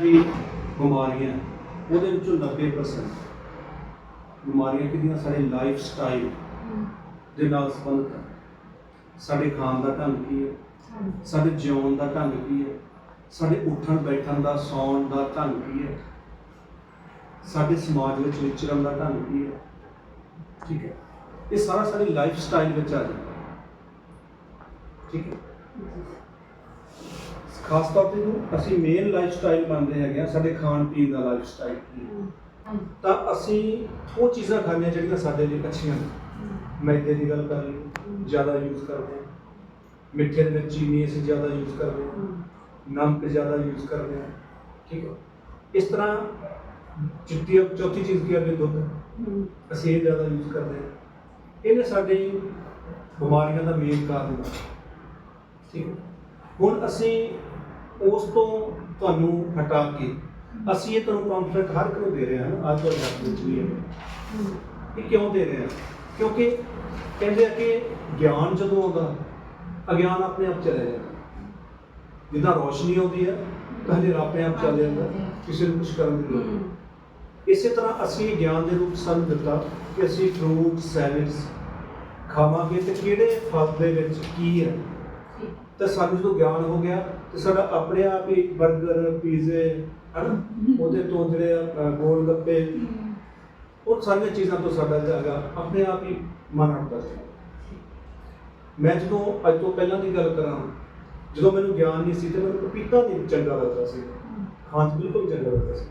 ਵੀ ਬਿਮਾਰੀਆਂ ਉਹਦੇ ਵਿੱਚੋਂ 90% ਬਿਮਾਰੀਆਂ ਕਿਹਦੀਆਂ ਸਾਡੇ ਲਾਈਫ ਸਟਾਈਲ ਦੇ ਨਾਲ ਸੰਬੰਧਿਤ ਹੈ ਸਾਡੇ ਖਾਣ ਦਾ ਢੰਗ ਕੀ ਹੈ ਸਾਡੇ ਜਿਉਣ ਦਾ ਢੰਗ ਕੀ ਹੈ ਸਾਡੇ ਉੱਠਣ ਬੈਠਣ ਦਾ ਸੌਣ ਦਾ ਢੰਗ ਕੀ ਹੈ ਸਾਡੇ ਸਮਾਜ ਵਿੱਚ ਵਿਚਰਨ ਦਾ ਢੰਗ ਕੀ ਹੈ ਠੀਕ ਹੈ। ਇਹ ਸਾਰਾ ਸਾਡੀ ਲਾਈਫ ਸਟਾਈਲ ਵਿੱਚ ਆ ਜਾਂਦਾ। ਠੀਕ ਹੈ। ਖਾਸ ਤੌਰ ਤੇ ਜੋ ਅਸੀਂ ਮੇਨ ਲਾਈਫ ਸਟਾਈਲ ਮੰਨਦੇ ਹੈਗੇ ਆ ਸਾਡੇ ਖਾਣ ਪੀਣ ਦਾ ਲਾਈਫ ਸਟਾਈਲ ਤਾਂ ਅਸੀਂ ਉਹ ਚੀਜ਼ਾਂ ਖਾਂਦੇ ਹਾਂ ਜਿਹੜੀਆਂ ਸਾਡੇ ਲਈ ਅੱਛੀਆਂ ਨੇ। ਮੈਦੇ ਦੀ ਗੱਲ ਕਰ ਲਈ ਜ਼ਿਆਦਾ ਯੂਜ਼ ਕਰਦੇ ਹਾਂ। ਮਿੱਠੇ ਦੇ ਵਿੱਚ ਚੀਨੀ ਅਸੀਂ ਜ਼ਿਆਦਾ ਯੂਜ਼ ਕਰਦੇ ਹਾਂ। ਨਮਕ ਜ਼ਿਆਦਾ ਯੂਜ਼ ਕਰਦੇ ਹਾਂ। ਠੀਕ ਹੈ ਇਸ ਤਰ੍ਹਾਂ ਚਿੱਟੀ ਚੌਥੀ ਚੀਜ਼ ਕੀ ਹੈ ਦੁੱਧ? ਅਸੀਂ ਇਹ ਜ਼ਿਆਦਾ ਯੂਜ਼ ਕਰਦੇ ਹਾਂ। ਇਹਨੇ ਸਾਡੇ ਬਿਮਾਰੀਆਂ ਦਾ ਮੇਨ ਕਾਰਨ ਹੈ ਠੀਕ ਹੁਣ ਅਸੀਂ ਉਸ ਤੋਂ ਤੁਹਾਨੂੰ ਹਟਾ ਕੇ ਅਸੀਂ ਇਹ ਤੁਹਾਨੂੰ ਕੰਫਰਟ ਹਰ ਇੱਕ ਨੂੰ ਦੇ ਰਹੇ ਹਾਂ ਅੱਜ ਦੇ ਹੱਥ ਵਿੱਚ ਵੀ ਹੈ। ਇਹ ਕਿਉਂ ਦੇ ਰਹੇ ਹਾਂ? ਕਿਉਂਕਿ ਕਹਿੰਦੇ ਆ ਕਿ ਗਿਆਨ ਜਦੋਂ ਆਉਂਦਾ ਅਗਿਆਨ ਆਪਣੇ ਆਪ ਚਲੇ ਜਾਂਦਾ। ਜਿੱਦਾਂ ਰੋਸ਼ਨੀ ਆਉਂਦੀ ਹੈ ਤਾਂ ਹਨੇਰਾ ਆਪਣੇ ਆਪ ਚੱਲ ਜਾਂਦਾ ਕਿਸੇ ਨੂੰ ਕੁਝ ਕਰਨ ਦੀ ਲੋੜ ਨਹੀਂ। ਇਸੇ ਤਰ੍ਹਾਂ ਅਸੀਂ ਗਿਆਨ ਦੇ ਰੂਪ ਸਾਨੂੰ ਦਿੱਤਾ ਕਿ ਅਸੀਂ ਫਰੂਟ ਸੈਲਡਸ ਖਾਵਾਂਗੇ ਤੇ ਕਿਹੜੇ ਫਲ ਦੇ ਵਿੱਚ ਕੀ ਹੈ? ਤੇ ਸਾਨੂੰ ਜਦੋਂ ਗਿਆਨ ਹੋ ਗਿਆ ਤੇ ਸਾਡਾ ਆਪਣੇ ਆਪ ਹੀ 버ਗਰ ਪੀਜ਼ੇ ਹਨਾ? ਉਹਦੇ ਤੋਂ ਜਿਹੜੇ ਆ, ਗੋਲ ਗੱਪੇ ਉਹ ਸਾਰੀਆਂ ਚੀਜ਼ਾਂ ਤੋਂ ਸਾਡਾ ਜਾਗਾ ਆਪਣੇ ਆਪ ਹੀ ਮਨ ਹਟਦਾ ਸੀ। ਮੈਂ ਜਦੋਂ ਅੱਜ ਤੋਂ ਪਹਿਲਾਂ ਦੀ ਗੱਲ ਕਰਾਂ ਜਦੋਂ ਮੈਨੂੰ ਗਿਆਨ ਨਹੀਂ ਸੀ ਤੇ ਮੈਨੂੰ ਪਪੀਤਾ ਨਹੀਂ ਚੰਗਾ ਲੱਗਦਾ ਸੀ। ਖਾਣ ਬਿਲਕੁਲ ਚੰਗਾ ਲੱਗਦਾ ਸੀ।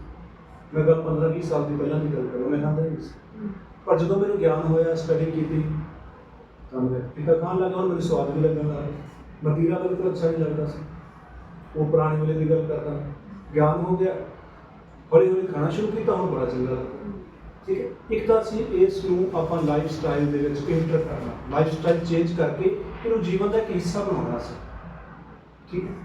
ਮੈਂ ਗੱਲ 15 20 ਸਾਲ ਦੀ ਪਹਿਲਾਂ ਦੀ ਗੱਲ ਕਰਾਂ ਮੈਂ ਖਾਂਦਾ ਨਹੀਂ ਸੀ। ਪਰ ਜਦੋਂ ਮੈਨੂੰ ਗਿਆਨ ਹੋਇਆ ਸਟੱਡੀ ਕੀਤੀ ਤਾਂ ਮੈਂ ਪਪੀਤਾ ਖਾਣ ਲੱਗਾ ਹੁਣ ਮੈਨੂੰ ਸਵਾਦ ਵੀ ਲੱਗਣ ਲੱਗਾ ਮਤੀਰਾ ਬਿਲਕੁਲ ਅੱਛਾ ਨਹੀਂ ਲੱਗਦਾ ਸੀ। ਉਹ ਪੁਰਾਣੇ ਵੇਲੇ ਦੀ ਗੱਲ ਕਰਦਾ। ਗਿਆਨ ਹੋ ਗਿਆ। ਹੌਲੀ ਹੌਲੀ ਖਾਣਾ ਸ਼ੁਰੂ ਕੀਤਾ, ਹੁਣ ਬੜਾ ਚੰਗਾ ਠੀਕ ਹੈ? ਇੱਕ ਤਾਂ ਅਸੀਂ ਇਸ ਨੂੰ ਆਪਾਂ ਲਾਈਫ ਸਟਾਈਲ ਦੇ ਵਿੱਚ ਇੰਟਰ ਕਰਨਾ। ਲਾਈਫ ਸਟਾਈਲ ਚੇਂਜ ਕਰਕੇ ਇਹਨੂੰ ਜੀਵਨ ਦਾ ਇੱਕ ਹਿੱਸਾ ਬਣਾਉਣਾ ਸੀ। ਠੀਕ ਹੈ?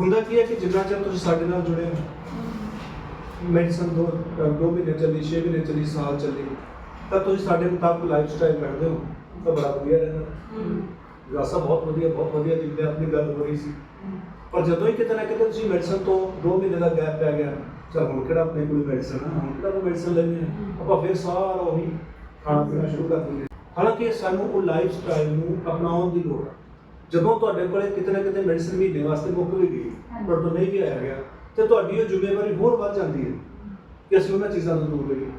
ਹੁੰਦਾ ਕੀ ਹੈ ਕਿ ਜਿੰਨਾ ਚਿਰ ਤੁਸੀਂ ਸਾਡੇ ਨਾਲ ਜੁੜੇ ਹੋ ਮੈਡੀਸਨ ਦੋ ਦੋ ਮਹੀਨੇ ਚੱਲੀ 6 ਮਹੀਨੇ ਚੱਲੀ, ਸਾਲ ਚੱਲੀ, ਤਾਂ ਤੁਸੀਂ ਸਾਡੇ ਮੁਤਾਬਕ ਲਾਈਫ ਸਟਾਈਲ ਕੱਢਦੇ ਹੋ। ਤਾਂ ਬੜਾ ਵਧੀਆ ਰਹਿੰਦਾ। ਗਾਸਾ ਬਹੁਤ ਵਧੀਆ ਬਹੁਤ ਵਧੀਆ ਜਿੰਦੇ ਆਪਣੀ ਗੱਲ ਹੋ ਰਹੀ ਸੀ। ਪਰ ਜਦੋਂ ਹੀ ਕਿਤੇ ਨਾ ਕਿਤੇ ਤੁਸੀਂ ਮੈਡੀਸਨ ਤੋਂ 2 ਮਹੀਨੇ ਦਾ ਗੈਪ ਪੈ ਗਿਆ ਚਲ ਹੁਣ ਕਿਹੜਾ ਆਪਣੇ ਕੋਲ ਮੈਡੀਸਨ ਆ? ਹੁਣ ਕਿਹੜਾ ਮੈਡੀਸਨ ਲੈਣੀ ਹੈ। ਆਪਾਂ ਫਿਰ ਸਾਰਾ ਉਹੀ ਖਾਣਾ ਪੀਣਾ ਸ਼ੁਰੂ ਕਰ ਦਿੰਦੇ ਹਾਲਾਂਕਿ ਸਾਨੂੰ ਉਹ ਲਾਈਫ ਸਟਾਈਲ ਨੂੰ ਅਪਣਾਉਣ ਦੀ ਲੋੜ ਹੈ ਜਦੋਂ ਤੁਹਾਡੇ ਕੋਲੇ ਕਿਤੇ ਨਾ ਕਿਤੇ ਮੈਡੀਸਨ ਮਹੀਨੇ ਵਾਸਤੇ ਮੁੱਕ ਵੀ ਗਈ ਪਰ ਤੋਂ ਨਹੀਂ ਵੀ ਆਇਆ ਗਿਆ ਤੇ ਤੁਹਾਡੀ ਉਹ ਜ਼ਿੰਮੇਵਾਰੀ ਹੋਰ ਵੱਧ ਜਾਂਦੀ ਹੈ ਕਿ ਅਸੀਂ ਉਹਨਾਂ ਚੀਜ਼ਾਂ ਤੋਂ ਦੂਰ ਰਹੀਏ।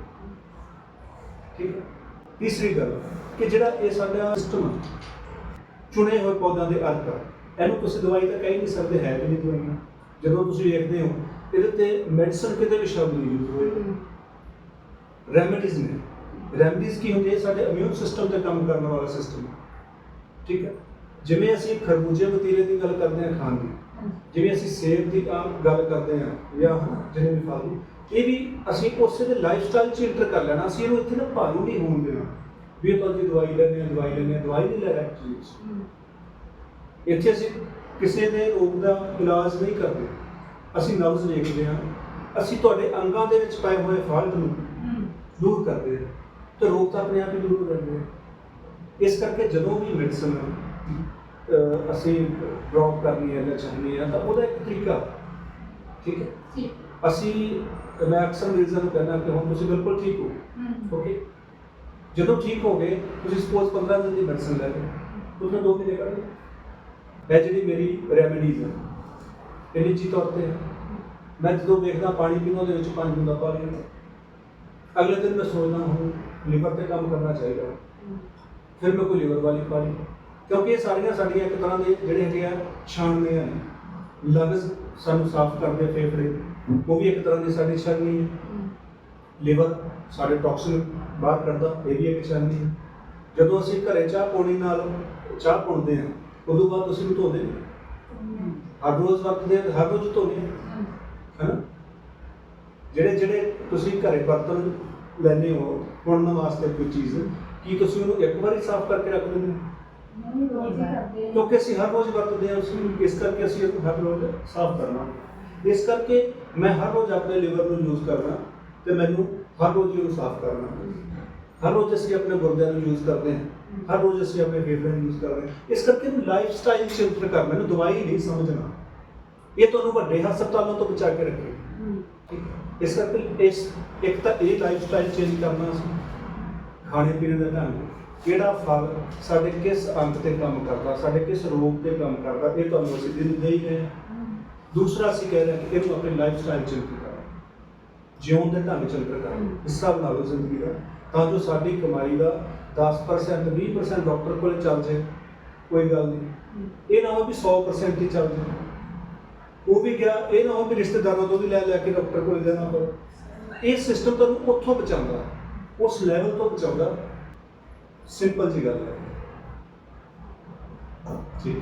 ਠੀਕ ਹੈ? ਤੀਸਰੀ ਗੱਲ ਕਿ ਜਿਹੜਾ ਇਹ ਸਾਡਾ ਸਿਸਟਮ ਚੁਣੇ ਹੋਏ ਪੌਦਿਆਂ ਦੇ ਅਰਕ ਆ, ਇਹਨੂੰ ਤੁਸੀਂ ਦਵਾਈ ਤਾਂ ਕਹਿ ਨਹੀਂ ਸਕਦੇ ਹੈ ਵੀ ਨਹੀਂ ਦਵਾਈਆਂ। ਜਦੋਂ ਤੁਸੀਂ ਵੇਖਦੇ ਹੋ ਇਹਦੇ ਤੇ ਮੈਡੀਸਨ ਕਿਤੇ ਵੀ ਸ਼ਬਦ ਨਹੀਂ ਯੂਜ਼ ਹੋਏ ਰੈਮੇਡੀਜ਼ ਨੇ। ਰੈਮੇਡੀਜ਼ ਕੀ ਹੁੰਦੀ ਹੈ ਸਾਡੇ ਇਮਿਊਨ ਸਿਸਟਮ ਤੇ ਕੰਮ ਕਰਨ ਵਾਲਾ ਸਿਸਟਮ ਠੀਕ ਹੈ ਜਿਵੇਂ ਅਸੀਂ ਖਰਬੂਜੇ ਵਤੀਰੇ ਦੀ ਗੱਲ ਕਰਦੇ ਹਾਂ ਖਾਣ ਦੀ। ਜਿਵੇਂ ਅਸੀਂ ਸੇਬ ਦੀ ਆਮ ਗੱਲ ਕਰਦੇ ਹਾਂ ਜਾਂ ਜਿਹਨੇ ਵੀ ਫਲ। ਦੀ ਇਹ ਵੀ ਅਸੀਂ ਉਸੇ ਦੇ ਲਾਈਫ ਸਟਾਈਲ ਚ ਇੰਟਰ ਕਰ ਲੈਣਾ ਅਸੀਂ ਇਹਨੂੰ ਇੱਥੇ ਨਾ ਭਾਰੂ ਨਹੀਂ ਹੋਣ ਦੇਣਾ। ਵੀ ਇਹ ਤਾਂ ਜੀ ਦਵਾਈ ਹਾਂ ਦਵਾਈ ਹਾਂ ਦਵਾਈ ਨਹੀਂ ਲੈ ਰਹੇ। ਐਕਚੁਅਲੀ ਇੱਥੇ ਅਸੀਂ ਕਿਸੇ ਦੇ ਰੋਗ ਦਾ ਇਲਾਜ ਨਹੀਂ ਕਰਦੇ। ਅਸੀਂ ਨਬਜ਼ ਦੇਖਦੇ ਹਾਂ। ਅਸੀਂ ਤੁਹਾਡੇ ਅੰਗਾਂ ਦੇ ਵਿੱਚ ਪਏ ਹੋਏ ਫਾਲਟ ਨੂੰ ਦੂਰ ਕਰਦੇ ਹਾਂ। ਤੇ ਰੋਗ ਤਾਂ ਆਪਣੇ ਆਪ ਹੀ ਦੂਰ ਹੋ ਜਾਂਦੇ ਆ। ਇਸ ਕਰਕੇ ਜਦੋਂ ਵੀ ਮੈਡੀਸਨ ਅਸੀਂ ਡ੍ਰੌਪ ਕਰਨੀ ਹੈ ਜਾਂ ਚਾਹਨੀ ਹੈ ਤਾਂ ਉਹਦਾ ਇੱਕ ਤਰੀਕਾ। ਠੀਕ ਹੈ? ਅਸੀਂ ਮੈਂ ਅਕਸਰ ਮਰੀਜ਼ਾਂ ਨੂੰ ਕਹਿੰਦਾ ਕਿ ਹੁਣ ਤੁਸੀਂ ਬਿਲਕੁਲ ਠੀਕ ਹੋ। ਓਕੇ ਜਦੋਂ ਠੀਕ ਹੋ ਗਏ ਤੁਸੀਂ ਸਪੋਜ਼ 15 ਦਿਨ ਦੀ ਮੈਡੀਸਨ ਲੈ ਲਓ। ਤੁਸੀਂ ਦੋ ਮਹੀਨੇ ਕੱਢ ਲਓ ਇਹ ਜਿਹੜੀ ਮੇਰੀ ਰੈਮੇਡੀਜ਼ ਹੈ ਇਹ ਨਿੱਜੀ ਤੌਰ ਤੇ ਹੈ ਮੈਂ ਜਦੋਂ ਵੇਖਦਾ ਪਾਣੀ ਪੀਣਾ ਉਹਦੇ ਵਿੱਚ ਪੰਜ ਬੂੰਦਾਂ ਪਾ ਲਈਆਂ। ਅਗਲੇ ਦਿਨ ਮੈਂ ਸੋਚਦਾ ਹੁਣ ਲਿਵਰ ਤੇ ਕੰਮ ਕਰਨਾ ਚਾਹੀਦਾ। ਫਿਰ ਮੈਂ ਕੋਈ ਲਿਵਰ ਵਾਲੀ ਪਾ ਲਈ। ਕਿਉਂਕਿ ਇਹ ਸਾਰੀਆਂ ਸਾਡੀਆਂ ਇੱਕ ਤਰ੍ਹਾਂ ਦੇ ਜਿਹੜੇ ਹੈਗੇ ਆ ਛਾਣਨੇ ਆ। ਲੰਗਸ ਸਾਨੂੰ ਸਾਫ਼ ਕਰਦੇ ਫੇਫੜੇ। ਉਹ ਵੀ ਇੱਕ ਤਰ੍ਹਾਂ ਦੀ ਸਾਡੀ ਛਾਣਨੀ ਹੈ। ਲਿਵਰ ਸਾਡੇ ਟੌਕਸਿਨ ਬਾਹਰ ਕੱਢਦਾ ਇਹ ਵੀ ਇੱਕ ਹੈ। ਜਦੋਂ ਅਸੀਂ ਘਰੇ ਚਾਹ ਪਾਣੀ ਨਾਲ ਚਾਹ ਪਾਉਂਦੇ ਹਾਂ ਉਦੋਂ ਬਾਅਦ ਤੁਸੀਂ ਨੂੰ ਧੋਦੇ ਹਰ ਰੋਜ਼ ਵਰਤਦੇ ਆ ਹਰ ਰੋਜ਼ ਧੋਦੇ ਆ ਹੈਨਾ? ਜਿਹੜੇ ਜਿਹੜੇ ਤੁਸੀਂ ਘਰੇ ਬਰਤਨ ਲੈਨੇ ਹੋ ਪੁਣਨ ਵਾਸਤੇ ਕੋਈ ਚੀਜ਼ ਕੀ ਤੁਸੀਂ ਉਹਨੂੰ ਇੱਕ ਵਾਰੀ ਸਾਫ਼ ਕਰਕੇ ਰੱਖ ਦਿੰਦੇ ਹੋ? ਕਿਉਂਕਿ ਅਸੀਂ ਹਰ ਰੋਜ਼ ਵਰਤਦੇ ਹਾਂ ਉਸ ਨੂੰ ਇਸ ਕਰਕੇ ਅਸੀਂ ਹਰ ਰੋਜ਼ ਸਾਫ਼ ਕਰਨਾ। ਇਸ ਕਰਕੇ ਮੈਂ ਹਰ ਰੋਜ਼ ਆਪਣੇ ਲਿਵਰ ਨੂੰ ਯੂਜ਼ ਕਰਨਾ ਤੇ ਮੈਨੂੰ ਹਰ ਰੋਜ਼ ਇਹਨੂੰ ਸਾਫ਼ ਕਰਨਾ। ਹਰ ਰੋਜ਼ ਅਸੀਂ ਆਪਣੇ ਗੁਰਦਿਆਂ ਨੂੰ ਯੂਜ਼ ਕਰਦੇ ਹਾਂ। ਹਰ ਰੋਜ਼ ਅਸੀਂ ਆਪਣੇ ਫੇਫੜਿਆਂ ਨੂੰ ਯੂਜ਼ ਕਰਦੇ ਹਾਂ। ਇਸ ਕਰਕੇ ਇਹਨੂੰ ਲਾਈਫ ਸਟਾਈਲ ਚ ਕਰਨਾ ਇਹਨੂੰ ਦਵਾਈ ਨਹੀਂ ਸਮਝਣਾ। ਇਹ ਤੁਹਾਨੂੰ ਵੱਡੇ ਹਸਪਤਾਲਾਂ ਤੋਂ ਬਚਾ ਕੇ ਰੱਖੇ। ਇਸ ਕਰਕੇ ਇਸ, ਇੱਕ ਤਾਂ ਇਹ ਲਾਈਫ ਸਟਾਈਲ ਚੇਂਜ ਕਰਨਾ ਸੀ ਖਾਣੇ ਪੀਣੇ ਦਾ ਢੰਗ। ਕਿਹੜਾ ਫਲ ਸਾਡੇ ਕਿਸ ਅੰਗ ਤੇ ਕੰਮ ਕਰਦਾ, ਸਾਡੇ ਕਿਸ ਰੋਗ ਤੇ ਕੰਮ ਕਰਦਾ, ਇਹ ਤੁਹਾਨੂੰ ਅਸੀਂ ਦਿਨ ਦੇ ਹੀ ਰਹੇ ਦੂਸਰਾ ਅਸੀਂ ਕਹਿ ਰਹੇ ਹਾਂ ਕਿ ਇਹਨੂੰ ਆਪਣੀ ਲਾਈਫ ਸਟਾਈਲ ਚੇਂਜ ਕਰਨਾ ਜਿਉਣ ਦੇ ਢੰਗ ਚੇਂਜ ਕਰਨਾ ਇਸ ਹਿਸਾਬ ਨਾਲ ਜ਼ਿੰਦਗੀ ਦਾ ਤਾਂ ਜੋ ਸਾਡੀ ਕਮਾਈ ਦਾ 10% 20% ਡਾਕਟਰ ਕੋਲੇ ਚੱਲ ਜਾਏ ਕੋਈ ਗੱਲ ਨਹੀਂ। ਇਹ ਨਾ ਹੋ ਵੀ 100% ਹੀ ਚੱਲ ਜਾਏ ਉਹ ਵੀ ਗਿਆ ਇਹ ਨਾ ਹੋ ਵੀ ਰਿਸ਼ਤੇਦਾਰਾਂ ਤੋਂ ਵੀ ਲੈ ਲੈ ਕੇ ਡਾਕਟਰ ਕੋਲ ਜਾਣਾ ਪਵੇ ਇਹ ਸਿਸਟਮ ਤੁਹਾਨੂੰ ਉੱਥੋਂ ਬਚਾਉਂਦਾ ਉਸ ਲੈਵਲ ਤੋਂ ਬਚਾਉਂਦਾ ਸਿੰਪਲ ਜੀ ਗੱਲ ਹੈ। ਠੀਕ